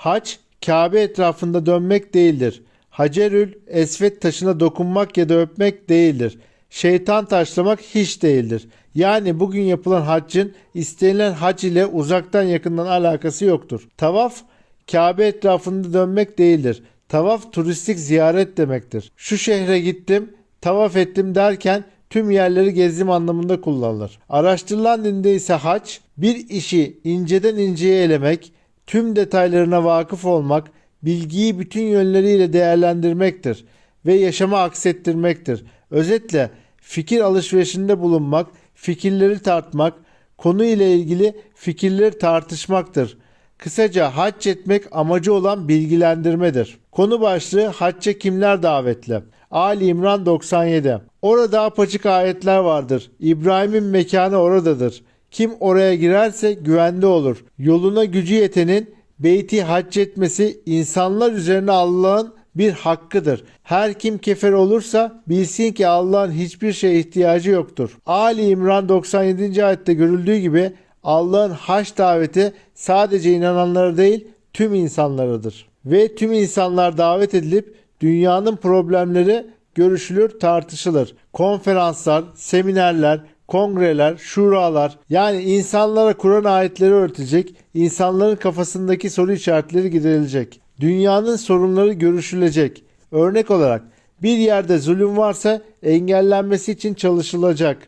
Hac, Kabe etrafında dönmek değildir. Hacerül Esvet taşına dokunmak ya da öpmek değildir. Şeytan taşlamak hiç değildir. Yani bugün yapılan haccın istenilen hac ile uzaktan yakından alakası yoktur. Tavaf, Kabe etrafında dönmek değildir. Tavaf turistik ziyaret demektir. Şu şehre gittim, tavaf ettim derken tüm yerleri gezdim anlamında kullanılır. Araştırılan dinde ise hac, bir işi inceden inceye elemek, tüm detaylarına vakıf olmak, bilgiyi bütün yönleriyle değerlendirmektir ve yaşama aksettirmektir. Özetle fikir alışverişinde bulunmak, fikirleri tartmak, konu ile ilgili fikirleri tartışmaktır. Kısaca hac etmek amacı olan bilgilendirmedir. Konu başlığı hacca kimler davetli? Ali İmran 97 Orada apaçık ayetler vardır. İbrahim'in mekanı oradadır. Kim oraya girerse güvende olur. Yoluna gücü yetenin beyti hac etmesi insanlar üzerine Allah'ın bir hakkıdır. Her kim kefer olursa bilsin ki Allah'ın hiçbir şeye ihtiyacı yoktur. Ali İmran 97. ayette görüldüğü gibi Allah'ın haç daveti sadece inananlara değil tüm insanlaradır. Ve tüm insanlar davet edilip dünyanın problemleri görüşülür, tartışılır. Konferanslar, seminerler, kongreler, şuralar yani insanlara Kur'an ayetleri öğretecek, insanların kafasındaki soru işaretleri giderilecek. Dünyanın sorunları görüşülecek. Örnek olarak bir yerde zulüm varsa engellenmesi için çalışılacak.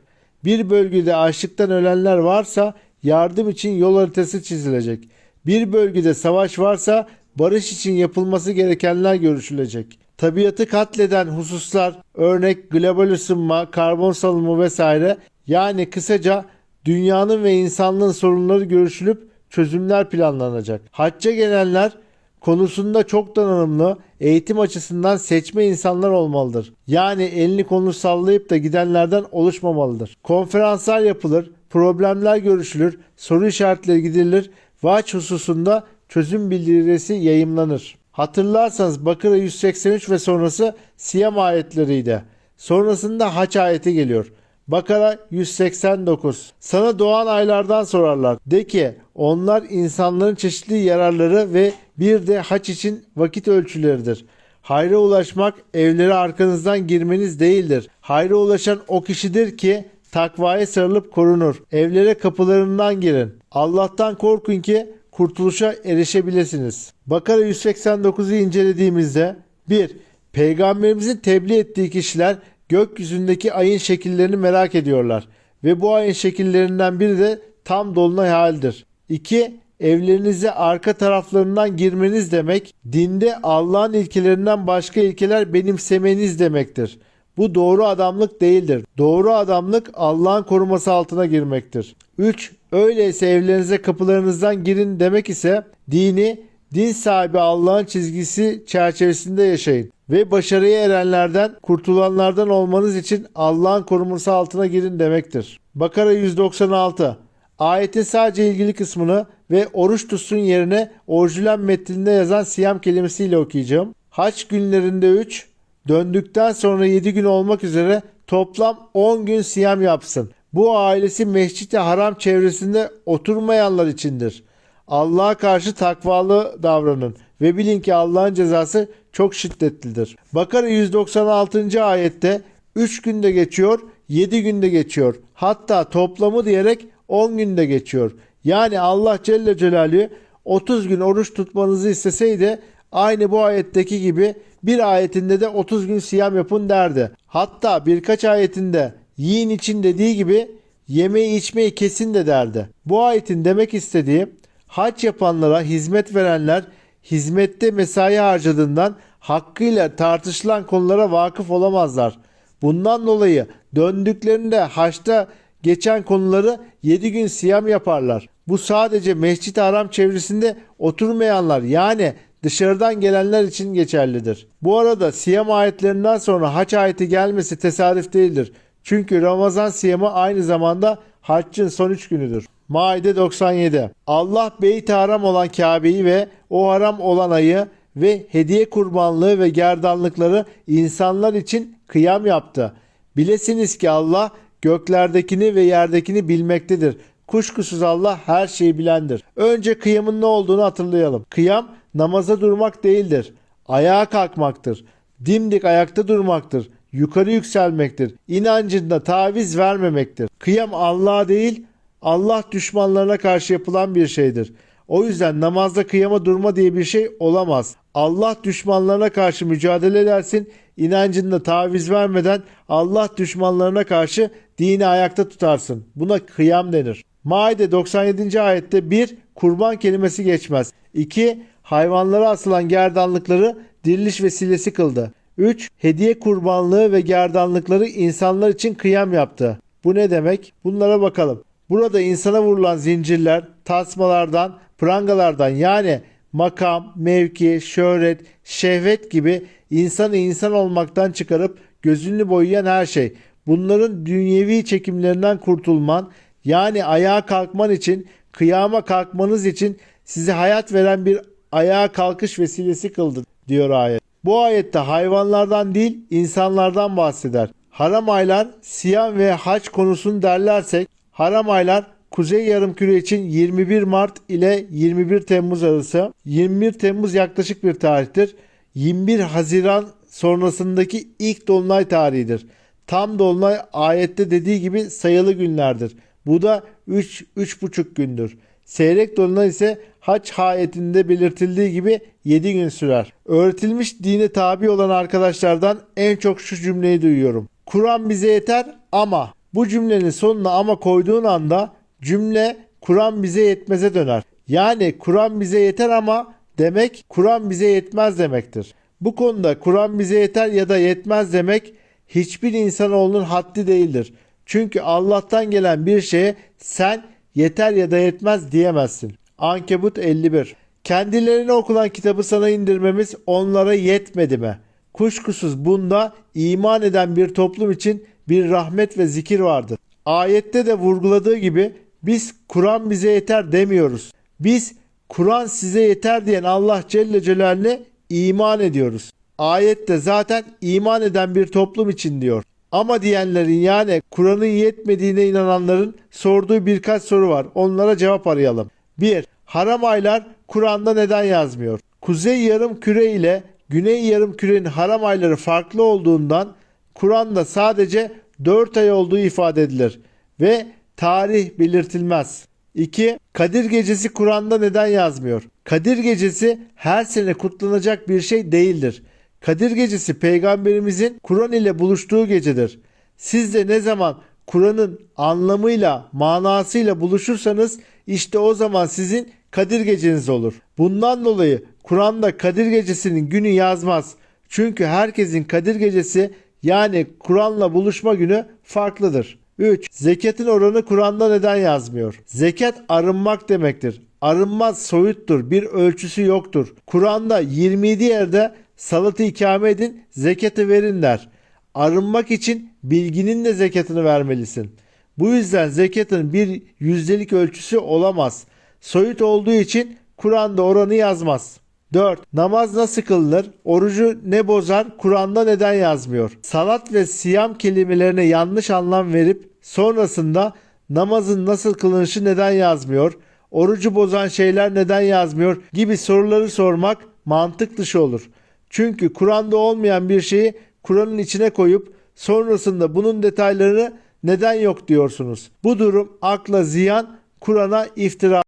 Bir bölgede açlıktan ölenler varsa yardım için yol haritası çizilecek. Bir bölgede savaş varsa barış için yapılması gerekenler görüşülecek. Tabiatı katleden hususlar örnek global ısınma, karbon salımı vesaire yani kısaca dünyanın ve insanlığın sorunları görüşülüp çözümler planlanacak. Hacca gelenler konusunda çok donanımlı, eğitim açısından seçme insanlar olmalıdır. Yani elini kolunu sallayıp da gidenlerden oluşmamalıdır. Konferanslar yapılır, problemler görüşülür, soru işaretleri giderilir, vaç hususunda çözüm bildirisi yayımlanır. Hatırlarsanız Bakara 183 ve sonrası Siyam ayetleriydi. Sonrasında Haç ayeti geliyor. Bakara 189. Sana doğan aylardan sorarlar. De ki onlar insanların çeşitli yararları ve bir de haç için vakit ölçüleridir. Hayra ulaşmak evlere arkanızdan girmeniz değildir. Hayra ulaşan o kişidir ki takvaya sarılıp korunur. Evlere kapılarından girin. Allah'tan korkun ki kurtuluşa erişebilirsiniz. Bakara 189'u incelediğimizde 1. Peygamberimizin tebliğ ettiği kişiler gökyüzündeki ayın şekillerini merak ediyorlar ve bu ayın şekillerinden biri de tam dolunay halidir. 2. Evlerinize arka taraflarından girmeniz demek dinde Allah'ın ilkelerinden başka ilkeler benimsemeniz demektir. Bu doğru adamlık değildir. Doğru adamlık Allah'ın koruması altına girmektir. 3. Öyleyse evlerinize kapılarınızdan girin demek ise dini, din sahibi Allah'ın çizgisi çerçevesinde yaşayın ve başarıya erenlerden, kurtulanlardan olmanız için Allah'ın koruması altına girin demektir. Bakara 196 Ayetin sadece ilgili kısmını ve oruç tutsun yerine orijinal metninde yazan siyam kelimesiyle okuyacağım. Haç günlerinde 3, döndükten sonra 7 gün olmak üzere toplam 10 gün siyam yapsın. Bu ailesi Mescid-i Haram çevresinde oturmayanlar içindir. Allah'a karşı takvalı davranın ve bilin ki Allah'ın cezası çok şiddetlidir. Bakara 196. ayette 3 günde geçiyor, 7 günde geçiyor. Hatta toplamı diyerek 10 günde geçiyor. Yani Allah Celle Celaluhu 30 gün oruç tutmanızı isteseydi aynı bu ayetteki gibi bir ayetinde de 30 gün siyam yapın derdi. Hatta birkaç ayetinde yiyin için dediği gibi yemeği içmeyi kesin de derdi. Bu ayetin demek istediği hac yapanlara hizmet verenler hizmette mesai harcadığından hakkıyla tartışılan konulara vakıf olamazlar. Bundan dolayı döndüklerinde haçta geçen konuları 7 gün siyam yaparlar. Bu sadece Mescid-i Haram çevresinde oturmayanlar yani dışarıdan gelenler için geçerlidir. Bu arada siyam ayetlerinden sonra haç ayeti gelmesi tesadüf değildir. Çünkü Ramazan siyamı aynı zamanda haccın son 3 günüdür. Maide 97 Allah beyt haram olan Kabe'yi ve o haram olan ayı ve hediye kurbanlığı ve gerdanlıkları insanlar için kıyam yaptı. Bilesiniz ki Allah göklerdekini ve yerdekini bilmektedir. Kuşkusuz Allah her şeyi bilendir. Önce kıyamın ne olduğunu hatırlayalım. Kıyam namaza durmak değildir. Ayağa kalkmaktır. Dimdik ayakta durmaktır. Yukarı yükselmektir. İnancında taviz vermemektir. Kıyam Allah'a değil, Allah düşmanlarına karşı yapılan bir şeydir. O yüzden namazda kıyama durma diye bir şey olamaz. Allah düşmanlarına karşı mücadele edersin. İnancında taviz vermeden Allah düşmanlarına karşı dini ayakta tutarsın. Buna kıyam denir. Maide 97. ayette 1. Kurban kelimesi geçmez. 2. Hayvanlara asılan gerdanlıkları diriliş vesilesi kıldı. 3. Hediye kurbanlığı ve gerdanlıkları insanlar için kıyam yaptı. Bu ne demek? Bunlara bakalım. Burada insana vurulan zincirler, tasmalardan, prangalardan yani makam, mevki, şöhret, şehvet gibi insanı insan olmaktan çıkarıp gözünü boyayan her şey. Bunların dünyevi çekimlerinden kurtulman yani ayağa kalkman için, kıyama kalkmanız için size hayat veren bir ayağa kalkış vesilesi kıldı diyor ayet. Bu ayette hayvanlardan değil insanlardan bahseder. Haram aylar siyam ve hac konusunu derlersek haram aylar Kuzey Yarımküre için 21 Mart ile 21 Temmuz arası. 21 Temmuz yaklaşık bir tarihtir. 21 Haziran sonrasındaki ilk dolunay tarihidir. Tam dolunay ayette dediği gibi sayılı günlerdir. Bu da 3 3,5 gündür. Seyrek dolunay ise haç ayetinde belirtildiği gibi 7 gün sürer. Öğretilmiş dine tabi olan arkadaşlardan en çok şu cümleyi duyuyorum. Kur'an bize yeter ama bu cümlenin sonuna ama koyduğun anda cümle Kur'an bize yetmeze döner. Yani Kur'an bize yeter ama demek Kur'an bize yetmez demektir. Bu konuda Kur'an bize yeter ya da yetmez demek hiçbir insanoğlunun haddi değildir. Çünkü Allah'tan gelen bir şeye sen yeter ya da yetmez diyemezsin. Ankebut 51 Kendilerine okulan kitabı sana indirmemiz onlara yetmedi mi? Kuşkusuz bunda iman eden bir toplum için bir rahmet ve zikir vardır. Ayette de vurguladığı gibi biz Kur'an bize yeter demiyoruz. Biz Kur'an size yeter diyen Allah Celle Celaluhu'na iman ediyoruz. Ayette zaten iman eden bir toplum için diyor. Ama diyenlerin yani Kur'an'ın yetmediğine inananların sorduğu birkaç soru var. Onlara cevap arayalım. 1. Haram aylar Kur'an'da neden yazmıyor? Kuzey yarım küre ile Güney yarım kürenin haram ayları farklı olduğundan Kur'an'da sadece 4 ay olduğu ifade edilir ve tarih belirtilmez. 2. Kadir Gecesi Kur'an'da neden yazmıyor? Kadir Gecesi her sene kutlanacak bir şey değildir. Kadir Gecesi peygamberimizin Kur'an ile buluştuğu gecedir. Siz de ne zaman Kur'an'ın anlamıyla, manasıyla buluşursanız işte o zaman sizin Kadir Geceniz olur. Bundan dolayı Kur'an'da Kadir Gecesi'nin günü yazmaz. Çünkü herkesin Kadir Gecesi yani Kur'an'la buluşma günü farklıdır. 3. Zekatın oranı Kur'an'da neden yazmıyor? Zekat arınmak demektir. Arınmaz soyuttur. Bir ölçüsü yoktur. Kur'an'da 27 yerde salatı ikame edin, zekatı verin der. Arınmak için bilginin de zekatını vermelisin. Bu yüzden zekatın bir yüzdelik ölçüsü olamaz. Soyut olduğu için Kur'an'da oranı yazmaz. 4. Namaz nasıl kılınır? Orucu ne bozar? Kur'an'da neden yazmıyor? Salat ve siyam kelimelerine yanlış anlam verip sonrasında namazın nasıl kılınışı neden yazmıyor? Orucu bozan şeyler neden yazmıyor? Gibi soruları sormak mantık dışı olur. Çünkü Kur'an'da olmayan bir şeyi Kur'an'ın içine koyup sonrasında bunun detaylarını neden yok diyorsunuz. Bu durum akla ziyan, Kur'an'a iftira